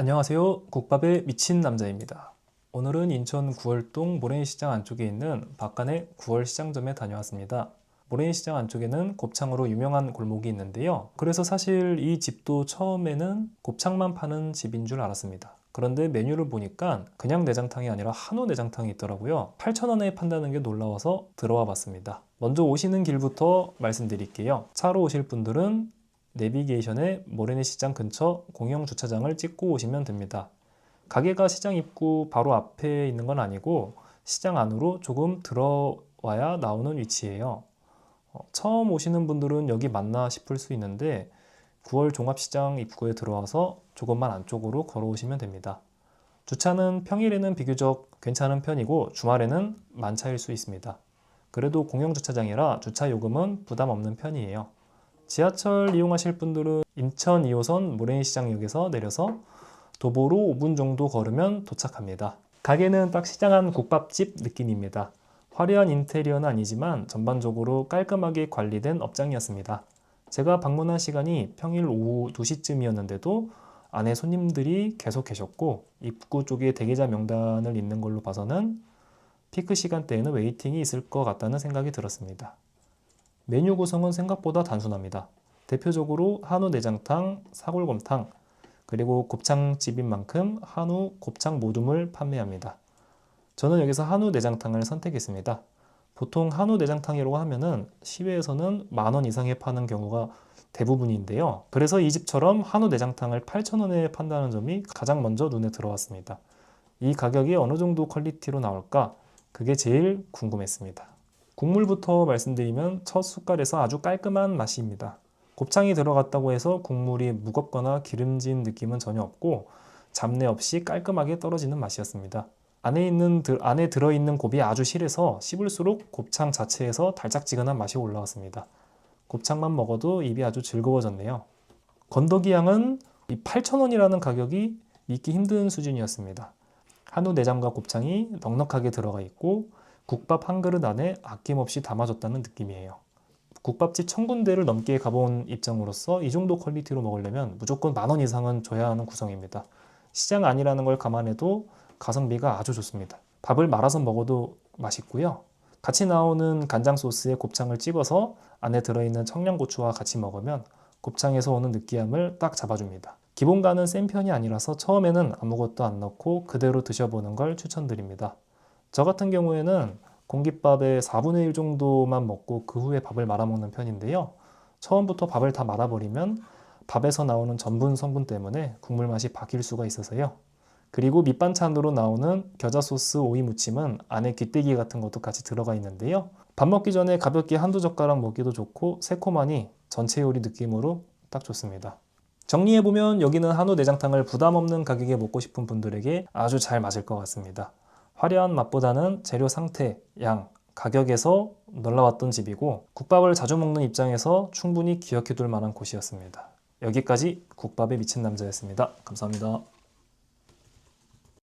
안녕하세요. 국밥에 미친 남자입니다. 오늘은 인천 구월동 모래시장 안쪽에 있는 박간의 구월시장점에 다녀왔습니다. 모래시장 안쪽에는 곱창으로 유명한 골목이 있는데요. 그래서 사실 이 집도 처음에는 곱창만 파는 집인 줄 알았습니다. 그런데 메뉴를 보니까 그냥 내장탕이 아니라 한우 내장탕이 있더라고요. 8,000원에 판다는 게 놀라워서 들어와 봤습니다. 먼저 오시는 길부터 말씀드릴게요. 차로 오실 분들은 내비게이션에 모래내 시장 근처 공영 주차장을 찍고 오시면 됩니다. 가게가 시장 입구 바로 앞에 있는 건 아니고 시장 안으로 조금 들어와야 나오는 위치예요. 어, 처음 오시는 분들은 여기 맞나 싶을 수 있는데 9월 종합시장 입구에 들어와서 조금만 안쪽으로 걸어오시면 됩니다. 주차는 평일에는 비교적 괜찮은 편이고 주말에는 만차일 수 있습니다. 그래도 공영 주차장이라 주차 요금은 부담 없는 편이에요. 지하철 이용하실 분들은 인천 2호선 모래시장역에서 내려서 도보로 5분 정도 걸으면 도착합니다. 가게는 딱 시장 안 국밥집 느낌입니다. 화려한 인테리어는 아니지만 전반적으로 깔끔하게 관리된 업장이었습니다. 제가 방문한 시간이 평일 오후 2시쯤이었는데도 안에 손님들이 계속 계셨고 입구 쪽에 대기자 명단을 있는 걸로 봐서는 피크 시간대에는 웨이팅이 있을 것 같다는 생각이 들었습니다. 메뉴 구성은 생각보다 단순합니다. 대표적으로 한우 내장탕, 사골곰탕, 그리고 곱창집인 만큼 한우 곱창 모둠을 판매합니다. 저는 여기서 한우 내장탕을 선택했습니다. 보통 한우 내장탕이라고 하면은 시외에서는 만 원 이상에 파는 경우가 대부분인데요. 그래서 이 집처럼 한우 내장탕을 8,000원에 판다는 점이 가장 먼저 눈에 들어왔습니다. 이 가격이 어느 정도 퀄리티로 나올까? 그게 제일 궁금했습니다. 국물부터 말씀드리면 첫 숟갈에서 아주 깔끔한 맛입니다. 곱창이 들어갔다고 해서 국물이 무겁거나 기름진 느낌은 전혀 없고 잡내 없이 깔끔하게 떨어지는 맛이었습니다. 안에 있는 안에 들어 있는 곱이 아주 실해서 씹을수록 곱창 자체에서 달짝지근한 맛이 올라왔습니다. 곱창만 먹어도 입이 아주 즐거워졌네요. 건더기 양은 8,000원이라는 가격이 믿기 힘든 수준이었습니다. 한우 내장과 곱창이 넉넉하게 들어가 있고 국밥 한 그릇 안에 아낌없이 담아줬다는 느낌이에요. 국밥집 천 군데를 넘게 가본 입장으로서 이 정도 퀄리티로 먹으려면 무조건 만 원 이상은 줘야 하는 구성입니다. 시장 아니라는 걸 감안해도 가성비가 아주 좋습니다. 밥을 말아서 먹어도 맛있고요. 같이 나오는 간장 소스에 곱창을 찍어서 안에 들어있는 청양고추와 같이 먹으면 곱창에서 오는 느끼함을 딱 잡아줍니다. 기본간은 센 편이 아니라서 처음에는 아무것도 안 넣고 그대로 드셔보는 걸 추천드립니다. 저 같은 경우에는 공깃밥의 4분의 1 정도만 먹고 그 후에 밥을 말아 먹는 편인데요. 처음부터 밥을 다 말아버리면 밥에서 나오는 전분 성분 때문에 국물 맛이 바뀔 수가 있어서요. 그리고 밑반찬으로 나오는 겨자 소스 오이 무침은 안에 귀때기 같은 것도 같이 들어가 있는데요. 밥 먹기 전에 가볍게 한두 젓가락 먹기도 좋고 새콤하니 전체 요리 느낌으로 딱 좋습니다. 정리해보면 여기는 한우 내장탕을 부담 없는 가격에 먹고 싶은 분들에게 아주 잘 맞을 것 같습니다. 화려한 맛보다는 재료 상태, 양, 가격에서 놀라웠던 집이고 국밥을 자주 먹는 입장에서 충분히 기억해둘 만한 곳이었습니다. 여기까지 국밥에 미친 남자였습니다. 감사합니다.